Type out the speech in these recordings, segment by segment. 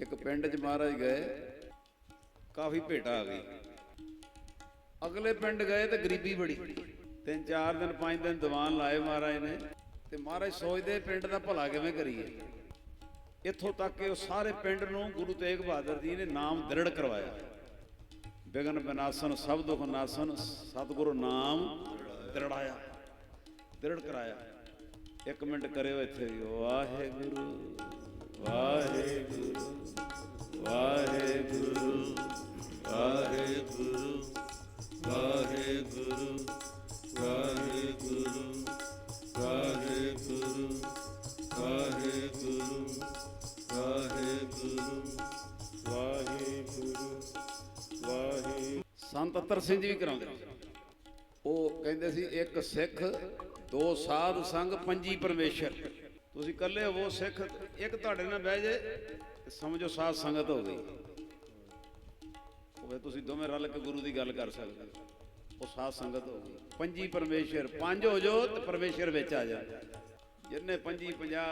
ਇੱਕ ਪਿੰਡ 'ਚ ਮਹਾਰਾਜ ਗਏ, ਕਾਫੀ ਭੇਟਾ ਆ ਗਈ ਅਗਲੇ ਪਿੰਡ ਗਏ ਤੇ ਗਰੀਬੀ ਬੜੀ। ਤਿੰਨ ਚਾਰ ਦਿਨ, ਪੰਜ ਦਿਨ ਦੀਵਾਨ ਲਾਏ ਮਹਾਰਾਜ ਨੇ ਤੇ ਮਹਾਰਾਜ ਸੋਚਦੇ ਪਿੰਡ ਦਾ ਭਲਾ ਕਿਵੇਂ ਕਰੀਏ। ਇੱਥੋਂ ਤੱਕ ਕਿ ਉਹ ਸਾਰੇ ਪਿੰਡ ਨੂੰ ਗੁਰੂ ਤੇਗ ਬਹਾਦਰ ਜੀ ਨੇ ਨਾਮ ਦ੍ਰਿੜ ਕਰਵਾਇਆ। ਬਿਗਨ ਬਿਨਾਸਨ, ਸਭ ਦੁਖ ਨਾਸਨ, ਸਤਿਗੁਰੂ ਨਾਮ ਦ੍ਰਿੜਾਇਆ, ਦ੍ਰਿੜ ਕਰਾਇਆ। ਇੱਕ ਮਿੰਟ ਕਰਿਓ ਇੱਥੇ ਵੀ ਵਾਹਿਗੁਰੂ। ਵਾਹਿਗੁਰੂ ਵਾਹਿਗੁਰੂ ਵਾਹਿਗੁਰੂ ਵਾਹਿਗੁਰੂ ਵਾਹਿਗੁਰੂ ਵਾਹਿਗੁਰੂ ਵਾਹਿਗੁਰੂ ਵਾਹਿਗੁਰੂ ਵਾਹਿਗੁਰੂ ਵਾਹਿ ਸੰਤ ਅਤਰ ਸਿੰਘ ਜੀ ਵੀ ਕਰਾਉਂਦੇ ਉਹ ਕਹਿੰਦੇ ਸੀ, ਇੱਕ ਸਿੱਖ, ਦੋ ਸਾਧ ਸੰਗ, ਪੰਜੀ ਪਰਮੇਸ਼ਰ। ਤੁਸੀਂ ਇਕੱਲੇ ਹੋਵੋ, ਸਿੱਖ, ਇੱਕ ਤੁਹਾਡੇ ਨਾਲ ਬਹਿ ਜੇ, ਸਮਝੋ ਸਾਧ ਸੰਗਤ ਹੋ ਗਈ। ਉਹ ਤੁਸੀਂ ਦੋਵੇਂ ਰਲ ਕੇ ਗੁਰੂ ਦੀ ਗੱਲ ਕਰ ਸਕਦੇ ਉਹ ਸਾਧ ਸੰਗਤ ਹੋ ਗਈ। ਪੰਜੀ ਪਰਮੇਸ਼ਰ, ਪੰਜ ਹੋ ਜੋ ਤੇ ਪਰਮੇਸ਼ਰ ਵਿੱਚ ਆ ਜਾ ਜਿੰਨੇ ਪੰਜੀ 50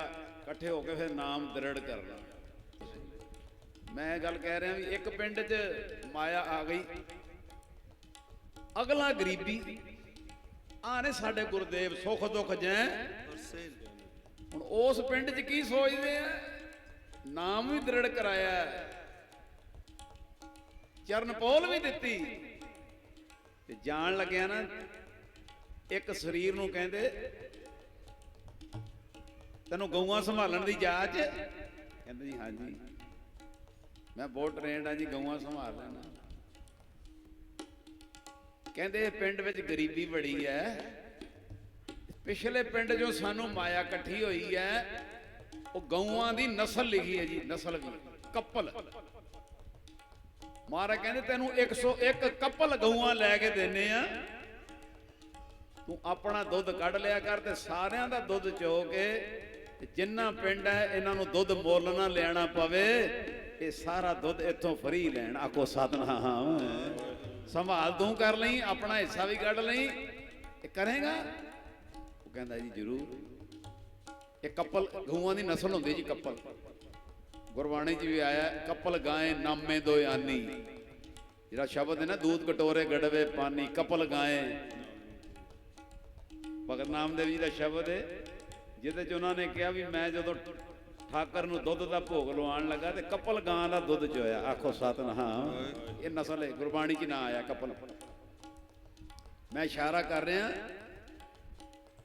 ਇਕੱਠੇ ਹੋ ਕੇ ਫਿਰ ਨਾਮ ਦ੍ਰਿੜ ਕਰਨਾ। ਮੈਂ ਇਹ ਗੱਲ ਕਹਿ ਰਿਹਾ ਵੀ ਇੱਕ ਪਿੰਡ 'ਚ ਮਾਇਆ ਆ ਗਈ। ਅਗਲਾ ਗਰੀਬੀ ਆ ਨੇ ਸਾਡੇ ਗੁਰਦੇਵ ਸੁਖ ਦੁੱਖ ਜੈ। ਹੁਣ ਉਸ ਪਿੰਡ 'ਚ ਕੀ ਸੋਚਦੇ ਆ? ਨਾਮ ਵੀ ਦ੍ਰਿੜ ਕਰਾਇਆ। ਚਰਨ ਪੋਲ ਵੀ ਦਿੱਤੀ। ਤੇ ਜਾਣ ਲੱਗਿਆ ਨਾ, ਇੱਕ ਸਰੀਰ ਨੂੰ ਕਹਿੰਦੇ, ਤੈਨੂੰ ਗਊਆਂ ਸੰਭਾਲਣ ਦੀ ਜਾਚ ਕਹਿੰਦੇ ਜੀ, ਹਾਂਜੀ। ਮੈਂ ਬਹੁਤ ਟ੍ਰੇਨਡ ਆ ਜੀ, ਗਊਆਂ ਸੰਭਾਲ ਲੈਣਾ ਕਹਿੰਦੇ, ਪਿੰਡ ਵਿੱਚ ਗਰੀਬੀ ਬੜੀ ਹੈ। ਪਿਛਲੇ ਪਿੰਡ ਜੋ ਸਾਨੂੰ ਮਾਇਆ ਇਕੱਠੀ ਹੋਈ ਹੈ, ਉਹ ਗਊਆਂ ਦੀ ਨਸਲ ਲਿਖੀ ਹੈ ਜੀ, ਨਸਲ ਵੀ, ਕੱਪਲ। ਮਹਾਰਾਜ ਕਹਿੰਦੇ ਤੈਨੂੰ 101 ਕੱਪਲ ਗਊਆਂ ਲੈ ਕੇ ਦੇਨੇ ਆ। ਤੂੰ ਆਪਣਾ ਦੁੱਧ ਕੱਢ ਲਿਆ ਕਰ ਤੇ ਸਾਰਿਆਂ ਦਾ ਦੁੱਧ ਚੋ ਕੇ ਤੇ ਜਿੰਨਾ ਪਿੰਡ ਹੈ, ਇਹਨਾਂ ਨੂੰ ਦੁੱਧ ਮੁੱਲ ਨਾ ਲੈਣਾ ਪਵੇ, ਇਹ ਸਾਰਾ ਦੁੱਧ ਇੱਥੋਂ ਫਰੀ ਲੈਣ। ਆਕੋ ਸਤਨਾਮ ਸੰਭਾਲ ਤੂੰ ਕਰ ਲਈ, ਆਪਣਾ ਹਿੱਸਾ ਵੀ ਕੱਢ ਲਈ। ਕਰੇਗਾ? ਕਹਿੰਦਾ ਜੀ ਜ਼ਰੂਰ। ਇਹ ਕਪਲ ਗਊਆਂ ਦੀ ਨਸਲ ਹੁੰਦੀ ਜੀ ਕਪਲ। ਗੁਰਬਾਣੀ 'ਚ ਵੀ ਆਇਆ, ਕਪਲ ਗਾਏ ਨਾਮੇ ਦੋਇਆਨੀ ਜਿਹੜਾ ਸ਼ਬਦ ਹੈ ਨਾ ਦੂਧ ਕਟੋਰੇ ਗੜਵੇ ਪਾਣੀ ਕਪਲ ਗਾਏ। ਭਗਤ ਨਾਮਦੇਵ ਜੀ ਦਾ ਸ਼ਬਦ ਹੈ, ਜਿਹਦੇ 'ਚ ਉਹਨਾਂ ਨੇ ਕਿਹਾ ਵੀ ਮੈਂ ਜਦੋਂ ਠਾਕਰ ਨੂੰ ਦੁੱਧ ਦਾ ਭੋਗ ਲਵਾਉਣ ਲੱਗਾ ਤੇ ਕਪਲ ਗਾਂ ਦਾ ਦੁੱਧ ਚੋਇਆ ਆਖੋ ਸਤਨਾਮ। ਇਹ ਨਸਲ ਹੈ, ਗੁਰਬਾਣੀ 'ਚ ਨਾ ਆਇਆ ਕਪਲ। ਮੈਂ ਇਸ਼ਾਰਾ ਕਰ ਰਿਹਾ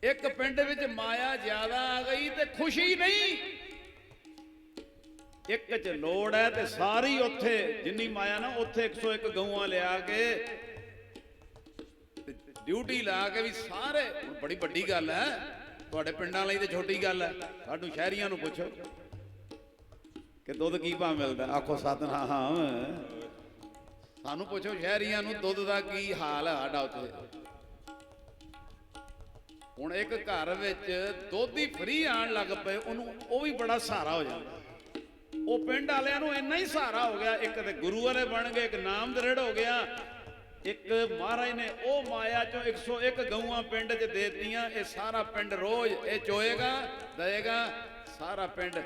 ਇੱਕ ਪਿੰਡ ਵਿੱਚ ਮਾਇਆ ਜ਼ਿਆਦਾ ਆ ਗਈ ਤੇ ਖੁਸ਼ੀ ਨਹੀਂ। ਇੱਕ 'ਚ ਲੋੜ ਹੈ ਤੇ ਸਾਰੀ ਉੱਥੇ, ਜਿੰਨੀ ਮਾਇਆ ਨਾ, ਉੱਥੇ 101 ਗਊਆਂ ਲਿਆ ਕੇ ਡਿਊਟੀ ਲਾ ਕੇ ਵੀ ਸਾਰੇ। ਬੜੀ ਵੱਡੀ ਗੱਲ ਹੈ। ਤੁਹਾਡੇ ਪਿੰਡਾਂ ਲਈ ਤੇ ਛੋਟੀ ਗੱਲ ਹੈ। ਸਾਨੂੰ ਸ਼ਹਿਰੀਆਂ ਨੂੰ ਪੁੱਛੋ ਕਿ ਦੁੱਧ ਕੀ ਭਾਅ ਮਿਲਦਾ? ਆਖੋ ਸਤਨਾਮ। ਸਾਨੂੰ ਪੁੱਛੋ ਸ਼ਹਿਰੀਆਂ ਨੂੰ ਦੁੱਧ ਦਾ ਕੀ ਹਾਲ ਹੈ ਸਾਡਾ ਉੱਥੇ? ਹੁਣ ਇੱਕ ਘਰ ਵਿੱਚ ਦੁੱਧ ਹੀ ਆਣ ਲੱਗ ਪਏ, ਉਹਨੂੰ ਉਹ ਵੀ ਬੜਾ ਸਹਾਰਾ ਹੋ ਜਾਂਦਾ। ਉਹ ਪਿੰਡ ਵਾਲਿਆਂ ਨੂੰ ਇੰਨਾ ਹੀ ਸਹਾਰਾ ਹੋ ਗਿਆ, ਇੱਕ ਤੇ ਗੁਰੂ ਵਾਲੇ ਬਣ ਗਏ, ਇੱਕ ਨਾਮ ਦ੍ਰਿੜ ਹੋ ਗਿਆ, ਇੱਕ ਮਹਾਰਾਜ ਨੇ ਉਹ ਮਾਇਆ ਚੋਂ 101 ਗਊਆਂ ਪਿੰਡ 'ਚ ਦੇਤੀਆਂ, ਇਹ ਸਾਰਾ ਪਿੰਡ ਰੋਜ਼ ਇਹ ਚੋਏਗਾ ਦਏਗਾ ਸਾਰਾ ਪਿੰਡ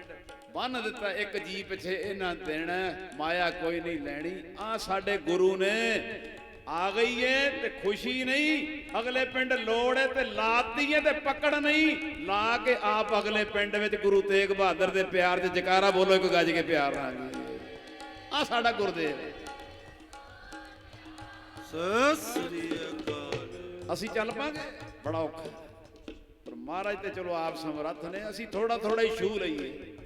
ਬੰਨ ਦਿੱਤਾ, ਇੱਕ ਜੀ ਪਿੱਛੇ ਇਹਨਾਂ ਦੇਣਾ ਮਾਇਆ ਕੋਈ ਨਹੀਂ ਲੈਣੀ। ਆ ਸਾਡੇ ਗੁਰੂ ਨੇ ਆ ਗਈ ਏ ਤੇ ਖੁਸ਼ੀ ਨਹੀਂ ਅਗਲੇ ਪਿੰਡ ਲੋੜ ਏ ਤੇ ਲਾਤੀ ਏ ਤੇ ਪਕੜ ਨਹੀਂ। ਲਾ ਕੇ ਆਪ ਅਗਲੇ ਪਿੰਡ ਵਿੱਚ ਗੁਰੂ ਤੇਗ ਬਹਾਦਰ ਦੇ ਪਿਆਰ 'ਚ ਜਕਾਰਾ ਬੋਲੋ ਇੱਕ ਗੱਜ ਕੇ ਪਿਆਰ ਨਾਲ ਆ ਸਾਡਾ ਗੁਰਦੇਵ ਏ। ਸ੍ਰੀ ਅਕਾਲ ਅਸੀਂ ਚੱਲ ਪਾਂਗੇ। ਬੜਾ ਔਖਾ। ਪਰ ਮਹਾਰਾਜ ਤੇ ਚਲੋ ਆਪ ਸਮਰੱਥ ਨੇ ਅਸੀਂ ਥੋੜਾ ਥੋੜਾ ਹੀ ਛੂ ਲਈਏ।